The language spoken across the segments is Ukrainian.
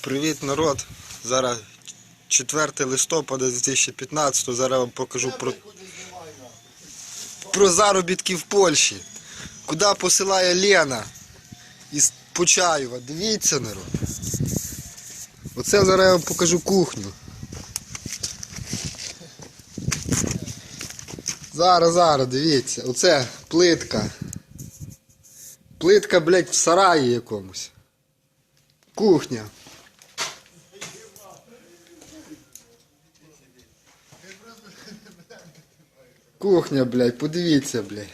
Привіт, народ. Зараз 4 листопада 2015 Зараз вам покажу про, про заробітки в Польщі. Куди посилає Лена із Почаєва. Дивіться, народ. Оце зараз я вам покажу кухню. Зараз, зараз, дивіться. Оце плитка. Плитка, блядь, в сараї якомусь. Кухня. Кухня, блядь, подивіться, блядь.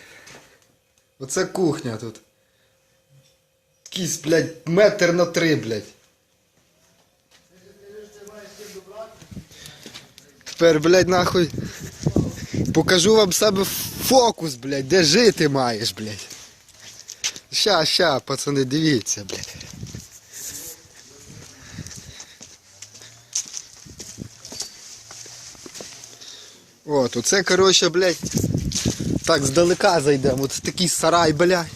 Оце кухня тут. Якийсь, блядь, метр на три, блядь. Тепер, блядь, нахуй. Покажу вам себе фокус, блядь, де жити маєш, блядь. Ща, ща, пацани, дивіться, блядь. От, оце, коротше, блядь, так, здалека зайдемо. От такий сарай, блядь.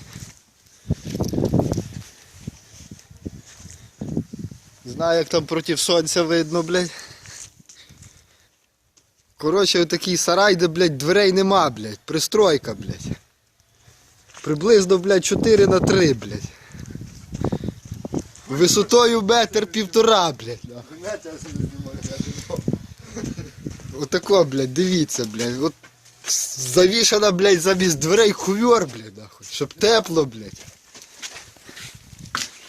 Знаю, як там проти сонця видно, блядь. Коротше, отакий сарай, де, блядь, дверей нема, блядь. Пристройка, блядь. Приблизно, блядь, 4 на 3, блядь. Висотою метр півтора, блядь. Отако, блядь, дивіться, блядь. От завішана, блядь, замість дверей хувер, блядь, нахуй. Щоб тепло, блядь.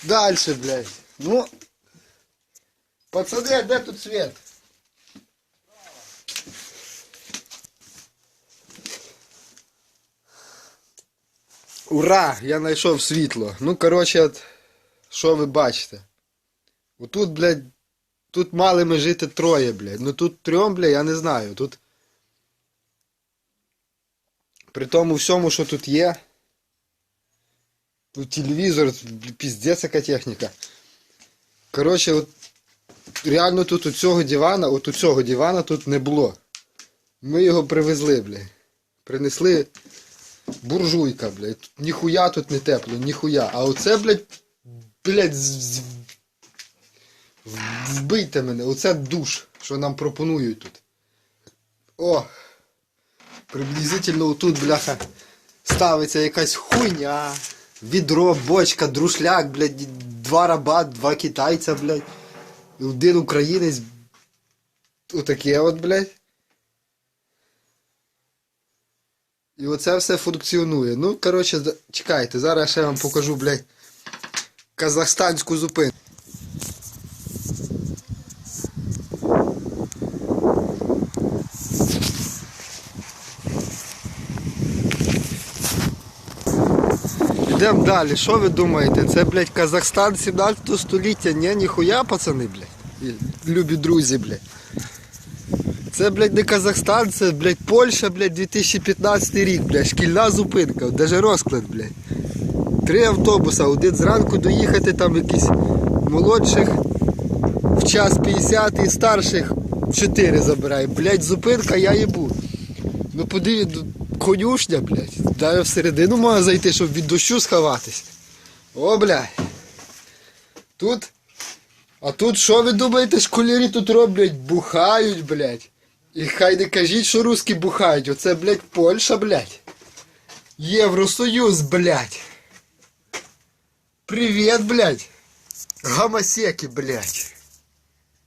Дальше, блядь. Ну. Пацани, де тут світ? Ура! Я знайшов світло. Ну, коротше, от, що ви бачите? Отут, блядь, тут мали ми жити троє, блядь. Ну тут трьом, блядь, я не знаю. Тут. При тому всьому, що тут є. Тут телевізор, піздець яка техніка. Коротше, от реально тут у цього дивана, от у цього дивана тут не було. Ми його привезли, блядь. Принесли буржуйка, блядь. Ніхуя тут не тепло, ніхуя. А оце, блядь, блядь, вбийте мене. Оце душ, що нам пропонують тут. О! Приблизительно отут, бляха, ставиться якась хуйня. Відро, бочка, друшляк, блядь, два раба, два китайця, блядь. Один українець. Отаке от, блядь. І оце все функціонує. Ну, коротше, чекайте, зараз я ще вам покажу, блядь, казахстанську зупинку. Йдемо далі. Що ви думаєте? Це, блядь, Казахстан 17 століття? Ні, ніхуя, пацани, блядь. Любі друзі, блядь. Це, блядь, не Казахстан, це, блядь, Польща, блядь, 2015 рік, блядь, шкільна зупинка, даже розклад, блядь. Три автобуса, один зранку доїхати, там якісь молодших в час 50 і старших 4 забирає. Блядь, зупинка, я їбу. Ну подивіться, конюшня, блядь. Дай всередину можна зайти, щоб від дощу сховатись. О, блядь. Тут. А тут що ви думаєте, школярі тут роблять? Бухають, блядь. І хай не кажіть, що русські бухають. Оце, блядь, Польща, блядь. Євросоюз, блядь. Привіт, блядь. Гамасеки, блядь.